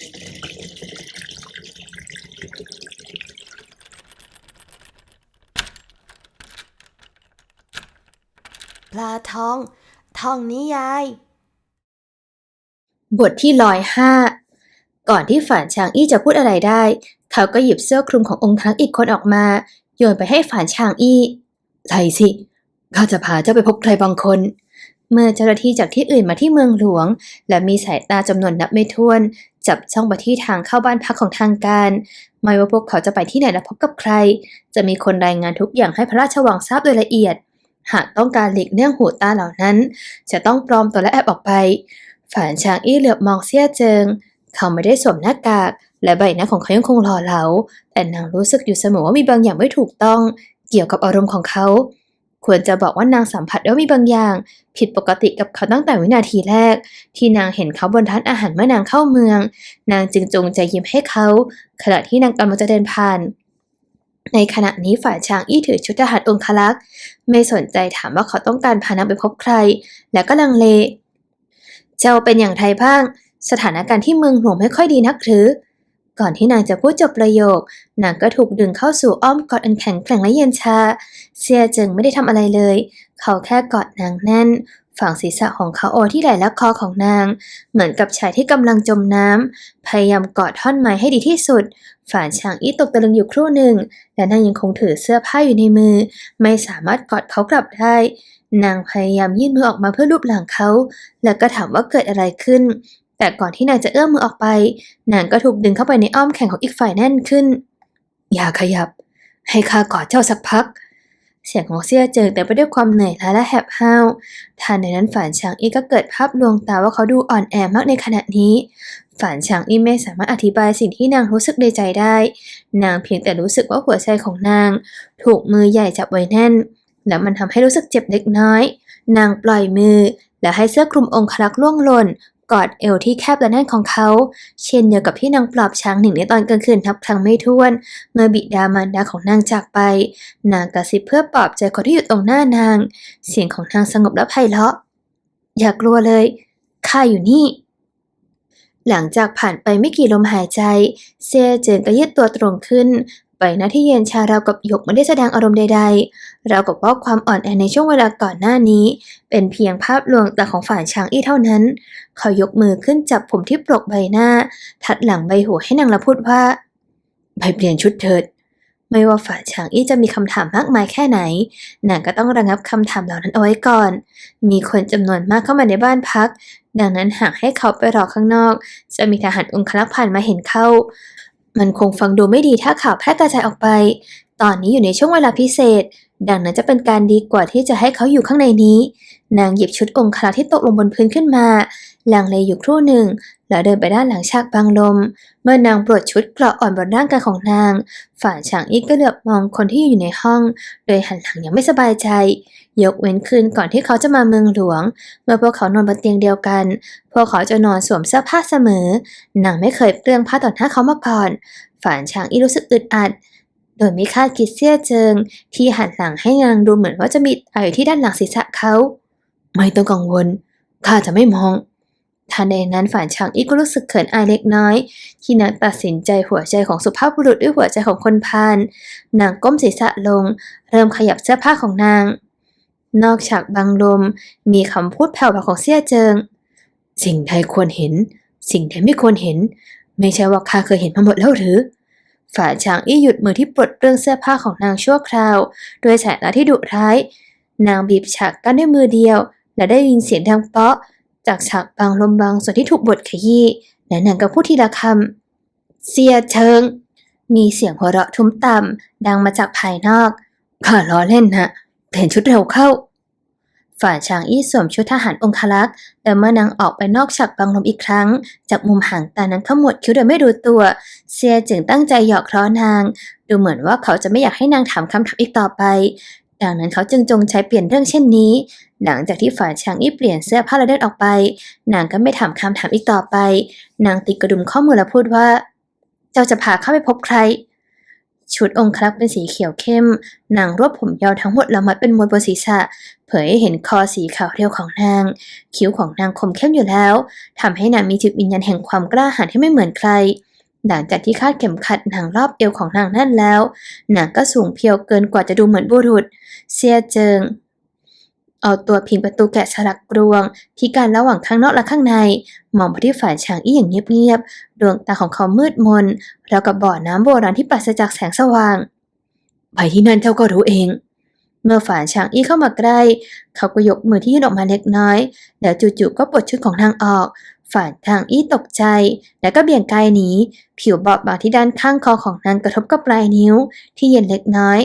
ปลาทอง ทองนิยาย บทที่ร้อยห้า ก่อนที่ฝานชางอี้จะพูดอะไรได้ เขาก็หยิบเสื้อคลุมขององค์ทั้งอีกคนออกมา โยนไปให้ฝานชางอี้ใส่สิข้าจะพาเจ้าไปพบใครบางคน เมื่อเจ้าหน้าที่จากที่อื่นมาที่เมืองหลวง และมีสายตาจำนวนนับไม่ถ้วน จับจ้องไปที่ทางเข้าบ้านพักของทางการ ไม่ว่าพวกเขาจะไปที่ไหนและพบกับใคร จะมีคนรายงานทุกอย่างให้พระราชวังทราบโดยละเอียด หากต้องการหลีกเลี่ยงหูตาเหล่านั้น จะต้องปลอมตัวและแอบออกไปฝานช้างอี้เหลือบมองเสี้ยเจิง เขาไม่ได้สวมหน้ากาก และใบหน้าของเขายังคงหล่อเหลา แต่นางรู้สึกอยู่เสมอว่ามีบางอย่างไม่ถูกต้อง เกี่ยวกับอารมณ์ของเขา ควรจะบอกว่านางสัมผัสได้ว่ามีบางอย่าง ผิดปกติกับเขาตั้งแต่วินาทีแรก ที่นางเห็นเขาบนร้านอาหารเมื่อนางเข้าเมือง นางจึงจงใจยิ้มให้เขา ขณะที่นางกำลังจะเดินผ่าน ในขณะนี้ฝ่ายชางอี้ถือชุดทหารองคลักษ์ไม่สนใจถามว่าเขาต้องการพานางไปพบใคร และก็ลังเล เจ้าเป็นอย่างไรบ้าง สถานการณ์ที่เมืองหลวงไม่ค่อยดีนักหรือ ก่อนที่นางจะพูดจบประโยคนางก็ถูกดึงเข้าสู่อ้อมกอดอันแข็งแกร่งและเย็นชา เซียจิงไม่ได้ทำอะไรเลย เขาแค่กอดนางแน่น ฝั่งศีรษะของเขาโอที่ไหล่และคอของนาง เหมือนกับชายที่กำลังจมน้ำพยายามกอดท่อนไม้ให้ดีที่สุด ฝ่านชางอี้ตกตะลึงอยู่ครู่หนึ่ง และนางยังคงถือเสื้อผ้าอยู่ในมือ ไม่สามารถกอดเขากลับได้นางพยายามยื่นมือออกมาเพื่อลูบหลังเขา แล้วก็ถามว่าเกิดอะไรขึ้น แต่ก่อนที่นางจะเอื้อมมือออกไป นางก็ถูกดึงเข้าไปในอ้อมแขนของอีกฝ่ายแน่นขึ้น อย่าขยับ ให้ข้ากอดเจ้าสักพัก เสียงของเสี่ยเจิงแต่ไปด้วยความเหนื่อยล้าและแหบห้าวทันในนั้นฝานชางอี้ก็เกิดภาพลวงตาว่าเขาดูอ่อนแอมากในขณะนี้ฝานชางอี้ไม่สามารถอธิบายสิ่งที่นางรู้สึกในใจได้ นางเพียงแต่รู้สึกว่าหัวใจของนาง ถูกมือใหญ่จับไว้แน่น แล้วมันทำให้รู้สึกเจ็บเล็กน้อย นางปล่อยมือและให้เสื้อคลุมองคลักล่วงหล่น กอดเอวที่แคบและแน่นของเขา เช่นเดียวกับที่นางปลอบช้างหนิงในตอนกลางคืนนับครั้งไม่ถ้วน เมื่อบิดามารดาของนางจากไป นางกระซิบเพื่อปลอบใจคนที่อยู่ตรงหน้านาง เสียงของนางสงบและไพเราะ อย่ากลัวเลยข้าอยู่นี่ หลังจากผ่านไปไม่กี่ลมหายใจ เซียเจินก็ยืดตัวตรงขึ้น ใบหน้าที่เย็นชาเรากับหยกไม่ได้แสดงอารมณ์ใดๆ เรากับว่าความอ่อนแอในช่วงเวลาก่อนหน้านี้ เป็นเพียงภาพลวงตาของฝ่ายชางอี้เท่านั้น เขายกมือขึ้นจับผมที่ปลกใบหน้า ทัดหลังใบหูให้นางละพูดว่าไปเปลี่ยนชุดเถิด ไม่ว่าฝ่ายชางอี้จะมีคำถามมากมายแค่ไหน นางก็ต้องระงับคำถามเหล่านั้นเอาไว้ก่อน มีคนจำนวนมากเข้ามาในบ้านพัก ดังนั้นหากให้เขาไปรอข้างนอก จะมีทหารองครักษ์ผ่านมาเห็นเข้า มันคงฟังดูไม่ดีถ้าข่าวแพร่กระจายออกไป ตอนนี้อยู่ในช่วงเวลาพิเศษ ดังนั้นจะเป็นการดีกว่าที่จะให้เขาอยู่ข้างในนี้ นางหยิบชุดองครักษ์ที่ตกลงบนพื้นขึ้นมาลังเลอยู่ครู่หนึ่ง แล้วเดินไปด้านหลังฉากบังลม เมื่อนางปลดชุดเกราะอ่อนบนร่างกายของนาง ฝ่าฉางอีกก็เหลือบมองคนที่อยู่ในห้อง โดยหันหลังอย่างไม่สบายใจ ยกเว้นคืนก่อนที่เขาจะมาเมืองหลวง เมื่อพวกเขานอนบนเตียงเดียวกัน พวกเขาจะนอนสวมเสื้อผ้าเสมอ นางไม่เคยเปลืองผ้าต่อหน้าเขามาก่อน ฝ่านชางอีรู้สึกอึดอัด โดยไม่คาดคิดเสี้ยเจิง ที่หันหลังให้นางดูเหมือนว่าจะมีอะไรอยู่ที่ด้านหลังศีรษะเขา ไม่ต้องกังวล ข้าจะไม่มองทันใดนั้นฝ่านชางอีก็รู้สึกเขินอายเล็กน้อย ที่นางตัดสินใจหัวใจของสุภาพบุรุษด้วยหัวใจของคนพาลนางก้มศีรษะลง เริ่มขยับเสื้อผ้าของนาง นอกฉากบังลม มีคำพูดแผ่วเบาของเสี่ยเจิง สิ่งใดควรเห็น สิ่งใดไม่ควรเห็น ไม่ใช่ว่าข้าเคยเห็นมาหมดแล้วหรือ ฝ่ายชางอี้หยุดมือที่ปลดเรื่องเสื้อผ้าของนางชั่วคราวด้วยสายตาที่ดุร้าย นางบีบฉากกั้นด้วยมือเดียว และได้ยินเสียงดังเปาะ จากฉากบางลมบางส่วนที่ถูกบดขยี้และนางก็พูดทีละคำเสียเชิง มีเสียงหัวเราะทุ้มต่ำดังมาจากภายนอกข้าล้อเล่นนะเปลี่ยนชุดเร็วเข้า ฝ่ายชางอี้สวมชุดทหารองคลักษ์และเมื่อนางออกไปนอกฉากบังลมอีกครั้ง จากมุมห่างตานั้นขมวดคิ้วโดยไม่รู้ตัว เซียจึงตั้งใจหยอกล้อนาง ดูเหมือนว่าเขาจะไม่อยากให้นางถามคำถามอีกต่อไป ดังนั้นเขาจึงจงใช้เปลี่ยนเรื่องเช่นนี้ หลังจากที่ฝ่ายชางอี้เปลี่ยนเสื้อผ้าและเดินออกไป นางก็ไม่ถามคำถามอีกต่อไป นางติดกระดุมข้อมือและพูดว่า เจ้าจะพาเข้าไปพบใคร ชุดองครักษ์เป็นสีเขียวเข้ม นางรวบผมยาวทั้งหมดแล้วมัดเป็นมวยบนศีรษะ เผยให้เห็นคอสีขาวเรียวของนาง คิ้วของนางคมเข้มอยู่แล้วทำให้นางมีจิตวิญญาณแห่งความกล้าหาญที่ไม่เหมือนใคร หลังจากที่คาดเข็มขัดนางรอบเอวของนางแน่นแล้ว นางก็สูงเพียวเกินกว่าจะดูเหมือนบุรุษเสียเจิง เอาตัวพิงประตูแกะสลักกรวง ที่การระหว่างข้างนอกและข้างใน มองไปที่ฝ่ายฉางอี้อย่างเงียบๆ ดวงตาของเขามืดมนราวกับบ่อน้ำโบราณที่ปราศจากแสงสว่าง ไปที่นั่นเจ้าก็รู้เอง เมื่อฝ่ายฉางอี้เข้ามาใกล้ เขาก็ยกมือที่ยื่นออกมาเล็กน้อย แล้วจู่ๆก็ปลดชุดของนางออก ฝ่ายทางอี้ตกใจ แล้วก็เบี่ยงกายหนี ผิวบอบบางที่ด้านข้างคอของนางกระทบกับปลายนิ้ว ที่เย็นเล็กน้อย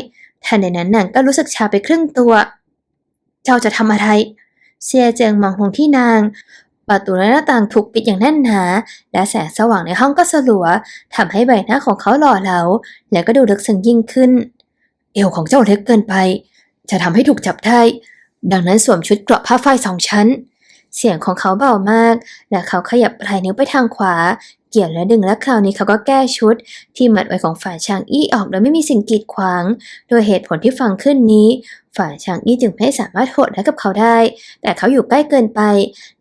ทันใดนั้นนางก็รู้สึกชาไปครึ่งตัว เจ้าจะทำอะไร เซียเจิงมองลงที่นาง ประตูและหน้าต่างถูกปิดอย่างแน่นหนา และแสงสว่างในห้องก็สลัวทำให้ใบหน้าของเขาหล่อเหลา และก็ดูลึกซึ้งยิ่งขึ้น เอวของเจ้าเล็กเกินไป จะทำให้ถูกจับได้ ดังนั้นสวมชุดเกราะผ้าฝ้ายสองชั้น เสียงของเขาเบามาก และเขาขยับปลายนิ้วไปทางขวา เกี่ยวและดึงและคราวนี้เขาก็แก้ชุด ที่มัดไว้ของฝ่ายชางอี้ออกโดยไม่มีสิ่งกีดขวาง โดยเหตุผลที่ฟังขึ้นนี้ ฝ่ายชางอี้จึงไม่สามารถโหดร้กับเขาได้ แต่เขาอยู่ใกล้เกินไป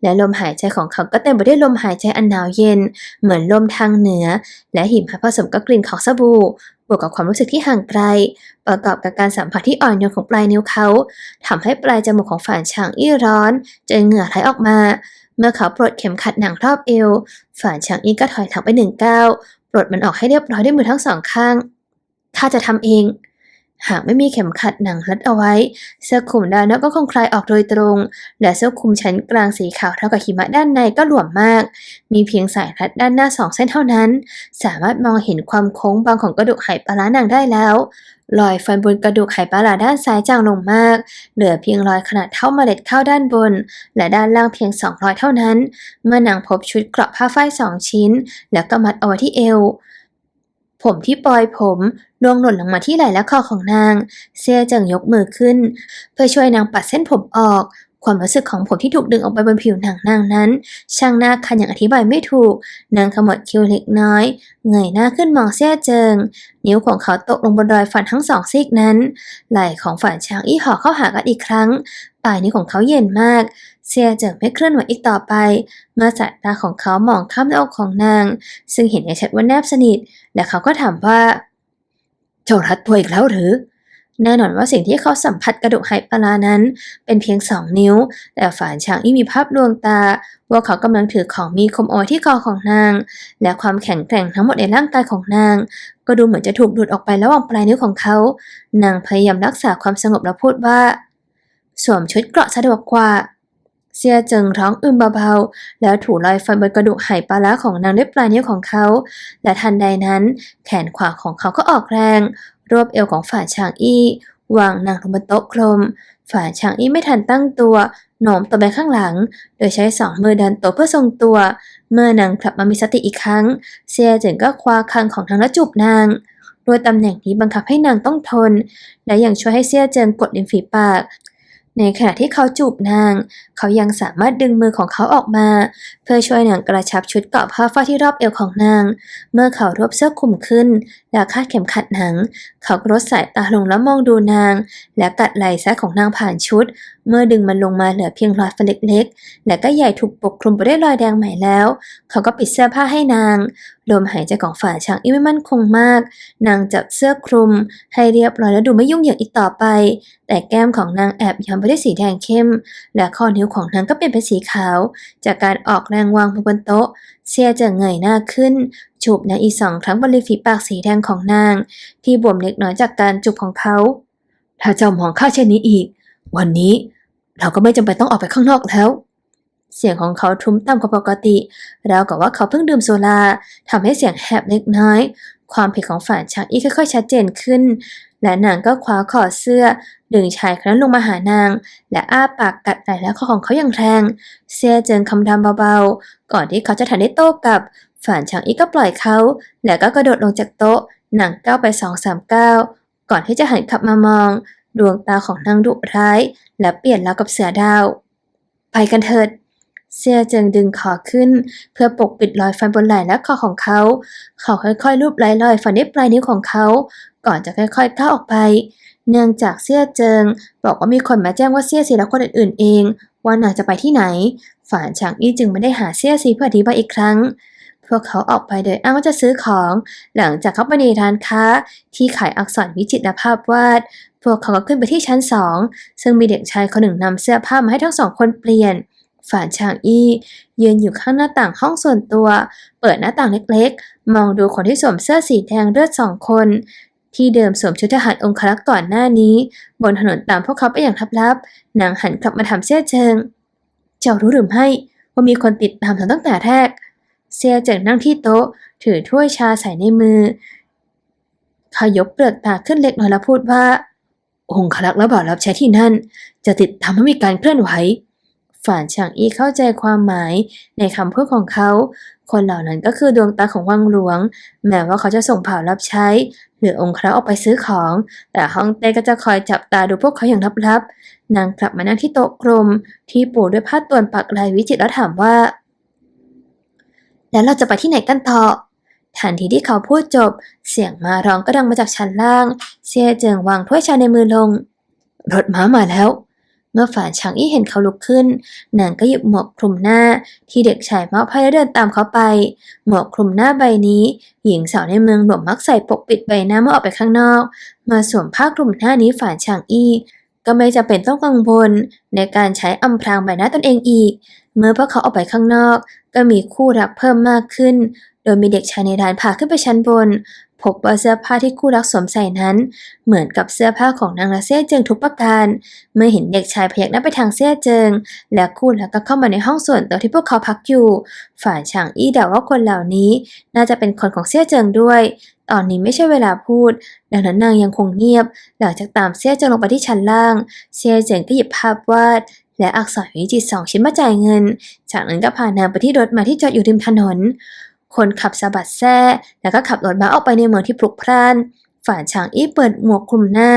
และลมหายใจของเขาก็เต็มไปด้วยลมหายใจอันหนาวเย็น เหมือนลมทางเหนือ และหิมะผสมกับกลิ่นของสบู่บวกกับความรู้สึกที่ห่างไกล ประกอบกับการสัมผัสที่อ่อนโยนของปลายนิ้วเขาทำให้ปลายจมูกของฝ่ายชางอี้ร้อนจนเหงื่อไหลออกมา เมื่อเขาปลดเข็มขัดหนังรอบเอว ฝ่านชางอี้ก็ถอยหลังไปหนึ่งก้าว ปลดมันออกให้เรียบร้อยด้วยมือทั้งสองข้าง ข้าจะทำเอง หากไม่มีเข็มขัดหนังรัดเอาไว้ เสื้อคลุมด้านนอกก็คงคลายออกโดยตรง และเสื้อคลุมชั้นกลางสีขาวเท่ากับหิมะด้านในก็หลวมมาก มีเพียงสายรัดด้านหน้าสองเส้นเท่านั้น สามารถมองเห็นความโค้งบางของกระดูกไหปลาร้านางได้แล้วรอยฟันบนกระดูกไหปลาร้าด้านซ้ายจางลงมาก เหลือเพียงรอยขนาดเท่าเมล็ดข้าวด้านบน และด้านล่างเพียงสองรอยเท่านั้น เมื่อนางพบชุดเกราะผ้าฝ้ายสองชิ้น แล้วก็มัดเอาไว้ที่เอว ผมที่ปลอยผมร่วงหล่นลงมาที่ไหล่และคอของนาง เซียเจิงยกมือขึ้น เพื่อช่วยนางปัดเส้นผมออก ความรู้สึกของผมที่ถูกดึงออกไปบนผิวหนังนางนั้น ช่างน่าคันอย่างอธิบายไม่ถูก นางขมวดคิ้วเล็กน้อย เงยหน้าขึ้นมองเซียเจิง นิ้วของเขาตกลงบนรอยฟันทั้งสองซีกนั้น ไหล่ของฝ่ายช้างอี้ห่อเข้าหากันอีกครั้งปลายนิ้วของเขาเย็นมาก เซียเจิงไม่เคลื่อนไหวอีกต่อไป เมื่อสายตาของเขามองข้ามหน้าอกของนาง ซึ่งเห็นได้ชัดว่าแนบสนิท และเขาก็ถามว่า เจ้ารัดตัวอีกแล้วหรือ แน่นอนว่าสิ่งที่เขาสัมผัสกระดูกไหปลานั้น เป็นเพียงสองนิ้ว แต่ฝ่ายช้างอี้มีภาพลวงตา ว่าเขากำลังถือของมีคมเอาไว้ที่คอของนาง และความแข็งแกร่งทั้งหมดในร่างกายของนาง ก็ดูเหมือนจะถูกดูดออกไประหว่างปลายนิ้วของเขา นางพยายามรักษาความสงบและพูดว่า สวมชุดเกราะสะดวกกว่า เซียเจิงร้องอึมเบาๆ แล้วถูรอยฟันบนกระดูกไหปลาร้าของนางด้วยปลายนิ้วของเขา และทันใดนั้น แขนขวาของเขาก็ออกแรงรวบเอวของฝ่าช่างอี้วางนางลงบนโต๊ะกลม ฝ่าช่างอี้ไม่ทันตั้งตัวโหนมตัวไปข้างหลัง โดยใช้สองมือดันตัวเพื่อทรงตัว เมื่อนางกลับมามีสติอีกครั้ง เซียเจิงก็คว้าคังของนางและจูบนางโดยตำแหน่งนี้บังคับให้นางต้องทน และยังช่วยให้เซียเจิงกดริมฝีปาก ในขณะที่เขาจูบนาง เขายังสามารถดึงมือของเขาออกมา เพื่อช่วยนางกระชับชุดเกาะผ้าฝ้ายที่รอบเอวของนาง เมื่อเขารวบเสื้อคลุมขึ้น และคาดเข็มขัดหนัง เขาก็ลดสายตาลงแล้วมองดูนาง และกัดไหล่ซ้ายของนางผ่านชุด เมื่อดึงมันลงมาเหลือเพียงรอยฟันเล็กๆและก็ใหญ่ถูกปกคลุมไปด้วยรอยแดงใหม่แล้ว เขาก็ปิดเสื้อผ้าให้นางลมหายใจของฝ่ายช้างอีไม่มั่นคงมาก นางจับเสื้อคลุม ให้เรียบร้อยและดูไม่ยุ่งเหยิงอีกต่อไป แต่แก้มของนางแอบย้อมไปด้วยสีแดงเข้ม และข้อนิ้วของนางก็เปลี่ยนเป็นสีขาว จากการออกแรงวางบนโต๊ะเซียจะเงยหน้าขึ้นจูบนางอีกสองครั้งบนริมฝีปากสีแดงของนาง ที่บวมเล็กน้อยจากการจูบของเขา ถ้าเจ้ามองข้าเช่นนี้อีก วันนี้เราก็ไม่จำเป็นต้องออกไปข้างนอกแล้ว เสียงของเขาทุ้มต่ำกว่าปกติราวกับว่าเขาเพิ่งดื่มโซลาทำให้เสียงแหบเล็กน้อย ความผิดของฝ่ายชางอี้ค่อยๆชัดเจนขึ้น และนางก็คว้าคอเสื้อ ดึงชายคนนั้นลงมาหานาง และอ้าปากกัดไหล่และคอของเขาอย่างแรง เสียเจิงคำรามเบาๆ ก่อนที่เขาจะทันได้โต้กลับ ฝ่ายชางอี้ก็ปล่อยเขา แล้วก็กระโดดลงจากโต๊ะหนังก้าวไปสองสามก้าวก่อนที่จะหันกลับมามอง ดวงตาของนางดุร้าย และเปลี่ยนแล้วกับเสือดาว ไปกันเถิด เซียเจิงดึงคอขึ้น เพื่อปกปิดรอยฟันบนไหล่และคอของเขา เขาค่อยๆลูบไล้รอยฟันด้วยปลายนิ้วของเขา ก่อนจะค่อยๆก้าวออกไป เนื่องจากเซียเจิง บอกว่ามีคนมาแจ้งว่าเซียซีและคนอื่นๆเอง ว่านางจะไปที่ไหนฝานฉางอี้จึงไม่ได้หาเซียซีเพื่ออธิบายอีกครั้ง พวกเขาออกไปโดยอ้างว่าจะซื้อของ หลังจากเข้าไปในร้านค้า ที่ขายอักษรวิจิตรภาพวาด พวกเขาก็ขึ้นไปที่ชั้นสองซึ่งมีเด็กชายคนหนึ่งนำเสื้อผ้ามาให้ทั้งสองคนเปลี่ยน ฝานชางอี้ยืนอยู่ข้างหน้าต่างห้องส่วนตัว เปิดหน้าต่างเล็กๆ มองดูคนที่สวมเสื้อสีแดงเลือดสองคน ที่เดิมสวมชุดทหารองครักษ์ก่อนหน้านี้ บนถนนตามพวกเขาไปอย่างลับๆนางหันกลับมาถามเสี่ยเจิง เจ้ารู้หรือไม่ว่ามีคนติดตามเธอตั้งแต่แรก เสี่ยเจิงนั่งที่โต๊ะ ถือถ้วยชาใส่ในมือเขายกเปลือกตาขึ้นเล็กน้อยแล้วพูดว่าองครักษ์และบ่าวรับใช้ที่นั่น จะติดทำให้มีการเคลื่อนไหว ฝานฉางอี้เข้าใจความหมายในคำพูดของเขา คนเหล่านั้นก็คือดวงตาของวังหลวง แม้ว่าเขาจะส่งเผ่ารับใช้ หรือองค์ครักษ์ออกไปซื้อของ แต่ฮ่องเต้ก็จะคอยจับตาดูพวกเขาอย่างลับๆ นางกลับมานั่งที่โต๊ะกลม ที่ปูด้วยผ้าตวนปักลายวิจิตรแล้วถามว่า แล้วเราจะไปที่ไหนกันต่อทันทีที่เขาพูดจบ เสียงมาร้องก็ดังมาจากชั้นล่าง เซียเจิงวางถ้วยชาในมือลง รถม้ามาแล้ว เมื่อฝานฉางอี้เห็นเขาลุกขึ้น นางก็หยิบหมวกคลุมหน้า ที่เด็กชายมอบให้และเดินตามเขาไป หมวกคลุมหน้าใบนี้ หญิงสาวในเมืองหลวงมักใส่ปกปิดใบหน้าเมื่อออกไปข้างนอก มาสวมผ้าคลุมหน้านี้ฝานฉางอี้ ก็ไม่จำเป็นต้องกังวลในการใช้อำพรางใบหน้าตนเองอีก เมื่อพวกเขาออกไปข้างนอก ก็มีคู่รักเพิ่มมากขึ้น โดยมีเด็กชายในร้านพาขึ้นไปชั้นบน พบว่าเสื้อผ้าที่คู่รักสวมใส่นั้น เหมือนกับเสื้อผ้าของนางละเซี่ยเจิงทุกประการ เมื่อเห็นเด็กชายพยักหน้าไปทางเซียเจิง และคู่รักก็เข้ามาในห้องส่วนตัวที่พวกเขาพักอยู่ ฝ่ายฉางอี้เดาว่าคนเหล่านี้ น่าจะเป็นคนของเซียเจิงด้วย ตอนนี้ไม่ใช่เวลาพูด ดังนั้นนางยังคงเงียบ หลังจากตามเซียเจิงลงไปที่ชั้นล่าง เซียเจิงก็หยิบภาพวาดและอักษรวิจิตสองชิ้นมาจ่ายเงิน จากนั้นก็พานางไปที่รถมาที่จอดอยู่ริมถนน คนขับสะบัดแซ่แล้วก็ขับรถม้าออกไปในเมืองที่พลุกพล่าน ฝ่านฉางอี้เปิดหมวกคลุมหน้า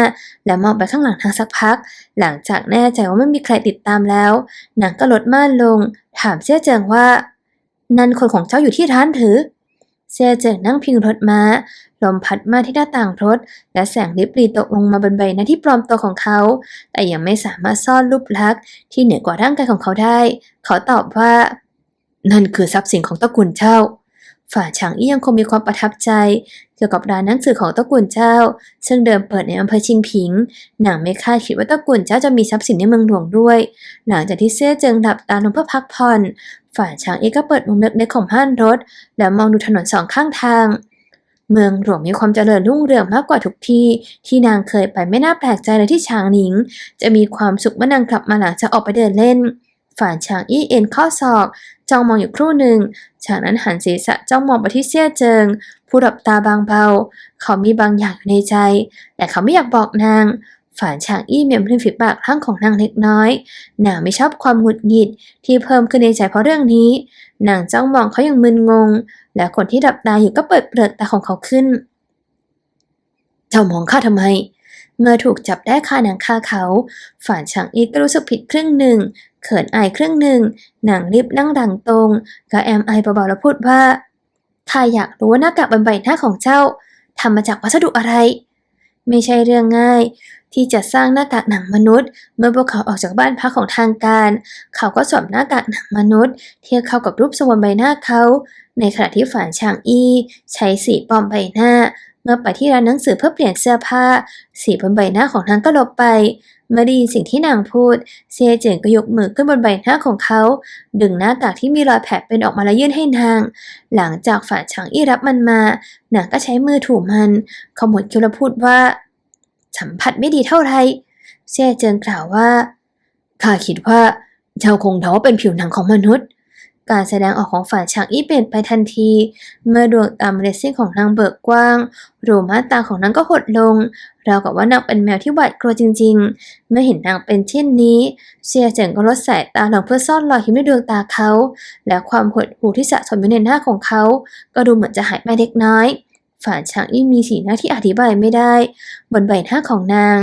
และมองไปข้างหลังทางสักพัก หลังจากแน่ใจว่าไม่มีใครติดตามแล้วนางก็ลดม่านลง ถามเสี่ยเจิงว่า นั่นคนของเจ้าอยู่ที่ร้านหรือเสี่ยเจิงนั่งพิงรถม้า ลมพัดมาที่หน้าต่างรถ และแสงลิบหลีตกลงมาบนใบหน้าที่ปลอมตัวของเขา แต่ยังไม่สามารถซ่อนรูปลักษณ์ที่เหนือกว่าร่างกายของเขาได้ เขาตอบว่า นั่นคือทรัพย์สินของตระกูลเจ้า ฝ่าฉางอี้ยังคงมีความประทับใจ เกี่ยวกับร้านหนังสือของตระกูลเจ้า ซึ่งเดิมเปิดในอำเภอชิงผิง หนังไม่คาดคิดว่าตระกูลเจ้าจะมีทรัพย์สินในเมืองหลวงด้วย หลังจากที่เซ่เจิงหลับตาลงเพื่อพักผ่อน ฝ่ายช้างเอกก็เปิดมุมเล็กๆของม่านรถ แล้วมองดูถนนสองข้างทาง เมืองหลวงมีความเจริญรุ่งเรืองมากกว่าทุกที่ที่นางเคยไปไม่น่าแปลกใจเลยที่ช้างหนิง จะมีความสุขเมื่อนางกลับมาหลังจากออกไปเดินเล่นฝ่ายช้างอี้เอ็นข้อศอก จ้องมองอยู่ครู่หนึ่ง จากนั้นหันศีรษะจ้องมองไปที่เซี่ยเจิง ผู้หลับตาบางเบา เขามีบางอย่างอยู่ในใจ แต่เขาไม่อยากบอกนาง ฝานฉางอี้เมียมริมฝีปากข้างของนางเล็กน้อย นางไม่ชอบความหงุดหงิดที่เพิ่มขึ้นในใจเพราะเรื่องนี้ นางจ้องมองเขาอย่างมึนงง และคนที่หลับตาอยู่ก็เปิดเปลือกตาของเขาขึ้น เจ้ามองข้าทำไมเมื่อถูกจับได้คาหนังคาเขาฝานฉางอี้ก็รู้สึกผิดครึ่งหนึ่ง เขินอายครึ่งหนึ่งนางรีบนั่งดังตรงก็แอมไอเบาๆแล้วพูดว่าข้าอยากรู้ว่าหน้ากากบนใบหน้าของเจ้าทำมาจากวัสดุอะไร ไม่ใช่เรื่องง่าย ที่จะสร้างหน้ากากหนังมนุษย์ เมื่อพวกเขาออกจากบ้านพักของทางการ เขาก็สวมหน้ากากหนังมนุษย์ เทียบเข้ากับรูปทรงบนใบหน้าเขา ในขณะที่ฝานชางอี้ ใช้สีปลอมใบหน้า เมื่อไปที่ร้านหนังสือเพื่อเปลี่ยนเสื้อผ้า สีบนใบหน้าของนางก็ลบไป เมื่อได้ยินสิ่งที่นางพูด เซเจิงก็ยกมือขึ้นบนใบหน้าของเขา ดึงหน้ากากที่มีรอยแผลเป็นออกมาแล้วยื่นให้นาง หลังจากฝ่าฉางอี้รับมันมานางก็ใช้มือถูมันขมวดคิ้วแล้วพูดว่า สัมผัสไม่ดีเท่าไหรเซเจิงกล่าวว่าข้าคิดว่าเจ้าคงเดาว่าเป็นผิวหนังของมนุษย์ การแสดงออกของฝ่ายฉางอี้เปลี่ยนไปทันที เมื่อดวงตาเรซซิ่งของนางเบิกกว้าง รูม่านตาของนางก็หดลงราวกับว่านางเป็นแมวที่หวาดกลัวจริง ๆ เมื่อเห็นนางเป็นเช่นนี้ เซียเจิงก็ลดสายตาลงเพื่อซ่อนรอยยิ้มในดวงตาเขา และความหดหู่ที่สะสมอยู่ในหน้าของเขา ก็ดูเหมือนจะหายไปเล็กน้อยฝานช้างอี้มีสีหน้าที่อธิบายไม่ได้ บนใบหน้าของนาง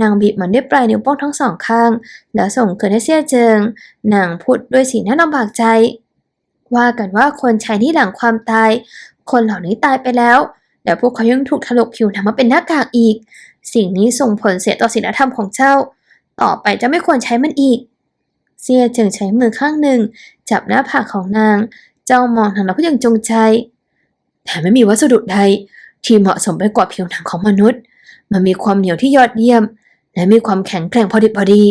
นางบีบมันด้วยปลายนิ้วโป้งทั้งสองข้าง แล้วส่งคืนให้เสี่ยเจิง นางพูดด้วยสีหน้าลำบากใจ ว่ากันว่าคนใชายที่หลังความตาย คนเหล่านี้ตายไปแล้ว แต่พวกเขายังถูกถลกผิวหนังมาเป็นหน้ากากอีก สิ่งนี้ส่งผลเสียต่อศีลธรรมของเจ้า ต่อไปจะไม่ควรใช้มันอีกเสียจิงใช้มือข้างหนึ่ง จับหน้าผากของนาง เจ้องมองทางเราเพื่ออย่างจงใจ แต่ไม่มีวัสดุใดที่เหมาะสมไปกว่าผิวหนังของมนุษย์ มันมีความเหนียวที่ยอดเยี่ยม และมีความแข็งแกร่งพอดิบพอดี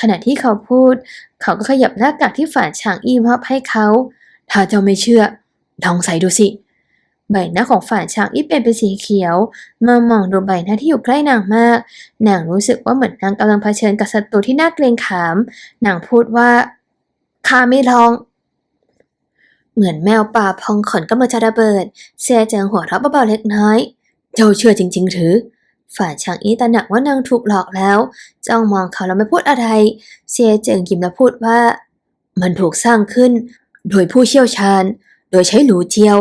ขณะที่เขาพูด เขาก็ขยับหน้ากากที่ฝานฉางอี้มอบให้เขา ถ้าเจ้าไม่เชื่อลองใส่ดูสิ ใบหน้าของฝานฉางอี้เป็นเป็นสีเขียว เมื่อมองดูใบหน้าที่อยู่ใกล้นางมาก นางรู้สึกว่าเหมือนนางกำลังเผชิญกับศัตรูที่น่าเกรงขาม นางพูดว่าข้าไม่ลอง เหมือนแมวป่าพองขนกำลังจะระเบิดเสียเจิงหัวเราะเบาๆเล็กน้อย เจ้าเชื่อจริง ๆ หรือ ฝ่ายชางอี้ตระหนักว่านางถูกหลอกแล้วจ้องมองเขาแล้วไม่พูดอะไรเสียเจิงยิ้มแล้วพูดว่า มันถูกสร้างขึ้น โดยผู้เชี่ยวชาญ โดยใช้หลูเจียว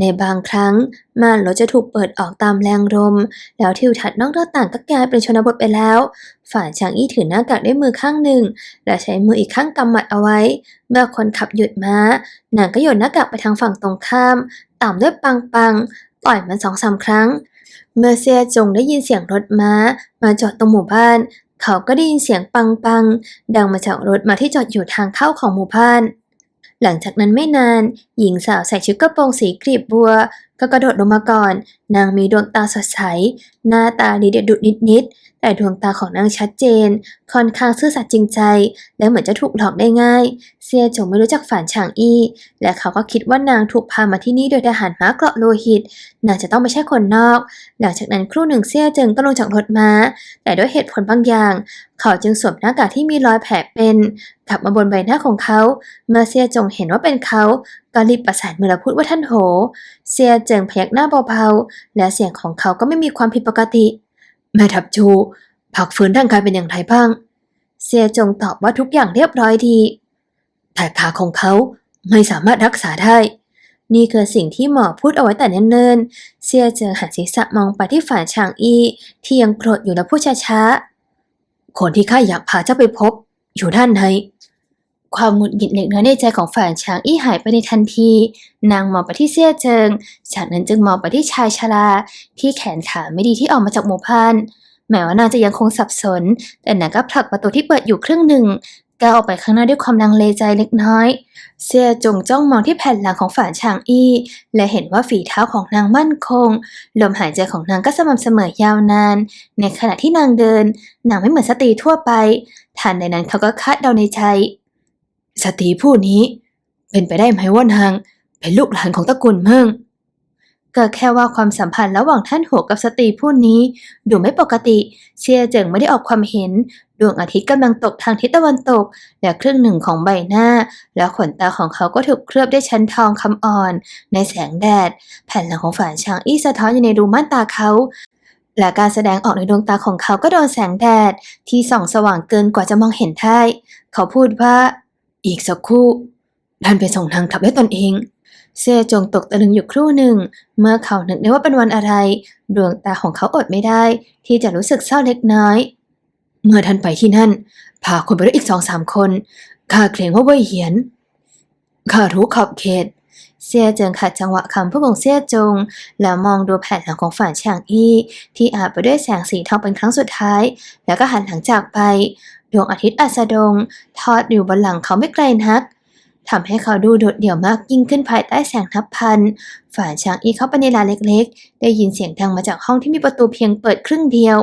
ในบางครั้งม่านรถจะถูกเปิดออกตามแรงลมแล้วทิวทัศน์นอกหน้าต่างก็กลายเป็นชนบทไปแล้ว ฝ่ายชางอี้ถือหน้ากากด้วยมือข้างหนึ่ง และใช้มืออีกข้างกำมัดเอาไว้ เมื่อคนขับหยุดม้านางก็โยนหน้ากากไปทางฝั่งตรงข้ามตามด้วยปังปังต่อยมันสองสามครั้ง เมื่อเซียจงได้ยินเสียงรถม้า มาจอดตรงหมู่บ้าน เขาก็ได้ยินเสียงปังปังดังมาจากรถมาที่จอดอยู่ทางเข้าของหมู่บ้าน หลังจากนั้นไม่นาน หญิงสาวใส่ชุดกระโปรงสีกรีบบัว ก็กระโดดลงมาก่อน นางมีดวงตาสดใส หน้าตาดีเด็ดดุดนิดๆ แต่ดวงตาของนางชัดเจน ค่อนข้างซื่อสัตย์จริงใจ และเหมือนจะถูกหลอกได้ง่าย เซียจงไม่รู้จักฝานฉางอี้ และเขาก็คิดว่านางถูกพามาที่นี่โดยทหารม้าเกราะโลหิต นางจะต้องไม่ใช่คนนอก หลังจากนั้นครู่หนึ่งเซียจิงก็ลงจากรถม้า แต่ด้วยเหตุผลบางอย่าง เขาจึงสวมหน้ากากที่มีรอยแผลเป็นกลับมาบนใบหน้าของเขา เมื่อเซียจงเห็นว่าเป็นเขาก็รีบประสานมือและพูดว่าท่านโห เซียเจิงพยักหน้าเบาๆ และเสียงของเขาก็ไม่มีความผิดปกติ แม่ทับจูผักฟื้นร่างกายเป็นอย่างไรบ้าง เซียจงตอบว่าทุกอย่างเรียบร้อยดี แต่ขาของเขาไม่สามารถรักษาได้ นี่คือสิ่งที่หมอพูดเอาไว้แต่เนิ่นๆ เซียเจิงหันศีรษะมองไปที่ฝ่ายชางอีที่ยังโกรธอยู่และพูดช้าๆ คนที่ข้าอยากพาเจ้าไปพบ อยู่ด้านใน ความหงุดหงิดเล็กน้อยในใจของฝ่ายช้างอี้หายไปในทันที นางมองไปที่เซี่ยเจิง จากนั้นจึงมองไปที่ชายชราที่แขนขาไม่ดีที่ออกมาจากหมู่บ้านแม้ว่านางจะยังคงสับสน แต่นางก็ผลักประตูที่เปิดอยู่ครึ่งหนึ่งก้าวออกไปข้างหน้าด้วยความลังเลใจเล็กน้อย เซียจงจ้องมองที่แผ่นหลังของฝานชางอี้ และเห็นว่าฝีเท้าของนางมั่นคง ลมหายใจของนางก็สม่ำเสมอยาวนาน ในขณะที่นางเดิน นางไม่เหมือนสตรีทั่วไปทันใดนั้นเขาก็คาดเดาในใจ สตรีผู้นี้ เป็นไปได้ไหมว่านาง เป็นลูกหลานของตระกูลเมืองก็แค่ว่าความสัมพันธ์ระหว่างท่านโหกับสตรีผู้นี้ดูไม่ปกติเชียเจิงไม่ได้ออกความเห็น ดวงอาทิตย์กำลังตกทางทิศตะวันตก และครึ่งหนึ่งของใบหน้า และขนตาของเขาก็ถูกเคลือบด้วยชั้นทองคำอ่อน ในแสงแดด แผ่นหลังของฝานช้างอี้สะท้อนอยู่ในรูม่านตาเขา และการแสดงออกในดวงตาของเขาก็โดนแสงแดด ที่ส่องสว่างเกินกว่าจะมองเห็นได้ เขาพูดว่า อีกสักครู่ท่านไปส่งนางกลับด้วยตนเอง เซี่ยจงตกตะลึงอยู่ครู่หนึ่ง เมื่อเขานึกได้ว่าเป็นวันอะไร ดวงตาของเขาอดไม่ได้ ที่จะรู้สึกเศร้าเล็กน้อย เมื่อท่านไปที่นั่น พาคนไปด้วยอีกสองสามคน ข้าเกรงว่าเว่ยเหียน ข้ารู้ขอบเขต เซี่ยเจิงขัดจังหวะคำพูดของเซี่ยจง แล้วมองดูแผ่นหลังของฝ่านช่างอี้ที่อาบไปด้วยแสงสีทองเป็นครั้งสุดท้าย แล้วก็หันหลังจากไป ดวงอาทิตย์อัสดง ทอดอยู่บนหลังเขาไม่ไกลนักทำให้เขาดูโดดเดี่ยวมากยิ่งขึ้นภายใต้แสงนับพันฝ่าช้างอีเข้าไปในลานเล็กๆ ได้ยินเสียงดังมาจากห้องที่มีประตูเพียงเปิดครึ่งเดียว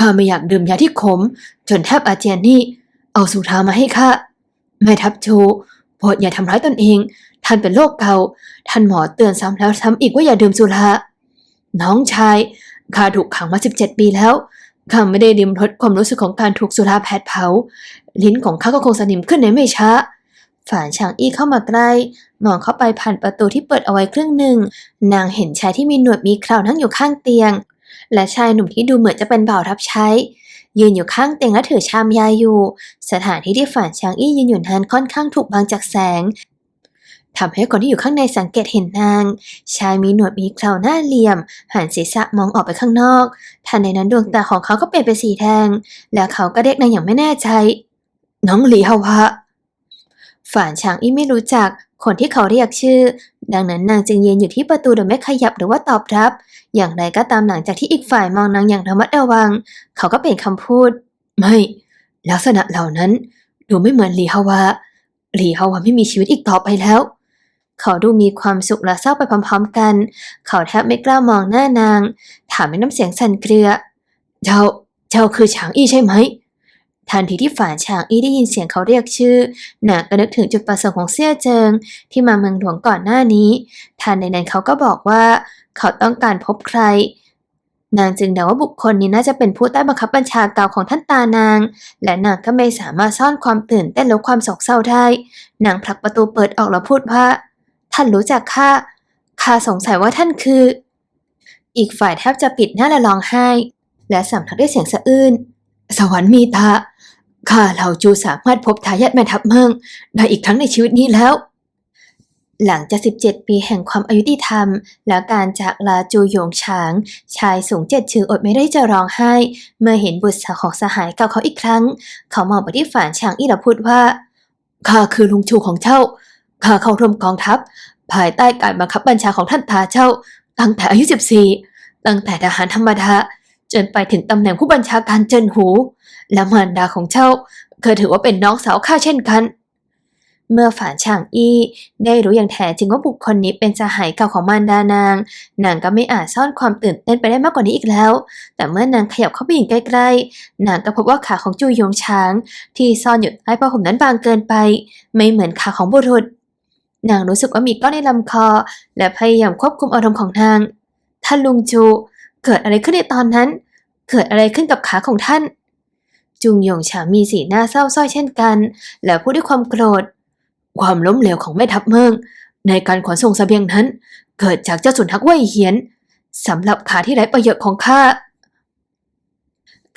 ข้าไม่อยากดื่มยาที่ขม จนแทบอาเจียนนี่ เอาสุรามาให้ข้าแม่ทับชูโปรดอย่าทำร้ายตนเอง ท่านเป็นโรคเกาท่านหมอเตือนซ้ำแล้วซ้ำอีกว่าอย่าดื่มสุราน้องชายข้าถูกขังมาสิบเจ็ดปีแล้ว ข้าไม่ได้ริมรสความรู้สึกของการถูกสุราแผดเผา ลิ้นของข้าก็คงสนิมขึ้นในไม่ช้าฝ่านชางอี้เข้ามาใกล้มองเข้าไปผ่านประตูที่เปิดเอาไว้ครึ่งหนึ่ง นางเห็นชายที่มีหนวดมีเครานั่งอยู่ข้างเตียง และชายหนุ่มที่ดูเหมือนจะเป็นบ่าวรับใช้ ยืนอยู่ข้างเตียงและถือชามยาอยู่ สถานที่ที่ฝ่านชางอี้ยืนอยู่นั้นค่อนข้างถูกบังจากแสง ทำให้คนที่อยู่ข้างในสังเกตเห็นนาง ชายมีหนวดมีเคราหน้าเหลี่ยม หันศีรษะมองออกไปข้างนอกทันในนั้นดวงตาของเขาก็เปลี่ยนเป็นสีแดง แล้วเขาก็เรียกนางอย่างไม่แน่ใจ น้องหลีฮาวะฝานฉางอี้ไม่รู้จัก คนที่เขาเรียกชื่อ ดังนั้นนางจึงยืนอยู่ที่ประตูโดยไม่ขยับหรือว่าตอบรับ อย่างไรก็ตามหลังจากที่อีกฝ่ายมองนางอย่างระมัดระวัง เขาก็เปลี่ยนคำพูด ไม่ ลักษณะเหล่านั้นดูไม่เหมือนหลีฮาวะหลีฮาวะไม่มีชีวิตอีกต่อไปแล้ว เขาดูมีความสุขและเศร้าไปพร้อมๆกัน เขาแทบไม่กล้ามองหน้านาง ถามด้วยน้ำเสียงสั่นเครือ เจ้า เจ้าคือฉางอี้ใช่ไหม ทันทีที่ฝานฉางอี้ได้ยินเสียงเขาเรียกชื่อนางก็นึกถึงจุดประสงค์ของเสี่ยเจิง ที่มาเมืองหลวงก่อนหน้านี้ ทันในนั้นเขาก็บอกว่า เขาต้องการพบใคร นางจึงเดาว่าบุคคลนี้น่าจะเป็นผู้ใต้บังคับบัญชาเก่าของท่านตานาง และนางก็ไม่สามารถซ่อนความตื่นเต้นและความโศกเศร้าได้ นางผลักประตูเปิดออกแล้วพูดว่า ท่านรู้จักข้าข้าสงสัยว่าท่านคือ อีกฝ่ายแทบจะปิดหน้าและร้องไห้ และสำทักด้วยเสียงสะอื้น สวรรค์มีตา ข้าเหล่าจูสามารถพบทายาทแม่ทัพเมืองได้อีกครั้งในชีวิตนี้แล้ว หลังจาก 17 ปีแห่งความอายุติธรรม และการจากลาจูหยงฉาง ชายสูงเจ็ดชื่ออดไม่ได้จะร้องไห้ เมื่อเห็นบุตรสาวของสหายเก่าเขาอีกครั้ง เขามองไปที่ฝานฉางอี้แล้วพูดว่าข้าคือลุงชูของเจ้า ข้าเข้าร่วมกองทัพ ภายใต้การบังคับบัญชาของท่านตาเจ้า ตั้งแต่อายุ 14 ตั้งแต่ทหารธรรมดาจนไปถึงตำแหน่งผู้บัญชาการเจินหู และมารดาของเจ้าก็ถือว่าเป็นน้องสาวข้าเช่นกัน เมื่อฝานช่างอี้ได้รู้อย่างแท้จริงว่าบุคคลนี้เป็นสหายเก่าของมารดานาง นางก็ไม่อาจซ่อนความตื่นเต้นไปได้มากกว่านี้อีกแล้ว แต่เมื่อนางขยับเข้าไปอยิงใกล้ๆ นางก็พบว่าขาของจูยงช้าง ที่ซ่อนอยู่ใต้ผ้าห่มนั้นบางเกินไป ไม่เหมือนขาของบุรุษ นางรู้สึกว่ามีก้อนในลำคอ และพยายามควบคุมอารมณ์ของนางท่านลุงจูเกิดอะไรขึ้นในตอนนั้น เกิดอะไรขึ้นกับขาของท่าน จุงหยงฉามีสีหน้าเศร้าส้อยเช่นกัน และพูดด้วยความโกรธ ความล้มเหลวของแม่ทัพเมือง ในการขนส่งเสบียงนั้น เกิดจากเจ้าสุนัขเว่ยเหียนสำหรับขาที่ไร้ประโยชน์ของข้า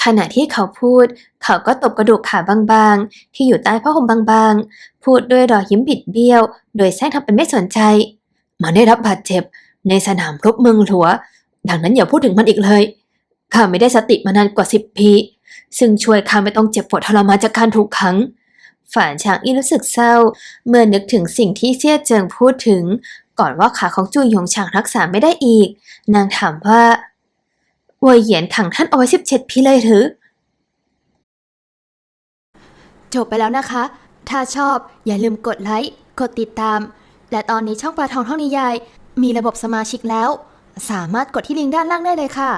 ขณะที่เขาพูด เขาก็ตบกระดูกขาบางๆ ที่อยู่ใต้ผ้าห่มบางๆ พูดด้วยรอยยิ้มบิดเบี้ยว โดยแซงทำเป็นไม่สนใจ มันได้รับบาดเจ็บ ในสนามรบเมืองหลัวดังนั้นอย่าพูดถึงมันอีกเลย ข้าไม่ได้สติมานานกว่าสิบปี ซึ่งช่วยข้าไม่ต้องเจ็บปวดทรมานจากการถูกขังฝ่านฉางอี้รู้สึกเศร้า เมื่อนึกถึงสิ่งที่เซี่ยเจิงพูดถึง ก่อนว่าขาของจูหยงฉางรักษาไม่ได้อีก นางถามว่า เวยเหยียนขังท่านเอาไว้สิบเจ็ดปีเลยหรือ จบไปแล้วนะคะ ถ้าชอบอย่าลืมกดไลค์ กดติดตาม และตอนนี้ช่องปลาทองท่องนิยาย มีระบบสมาชิกแล้ว สามารถกดที่ลิงก์ด้านล่างได้เลยค่ะ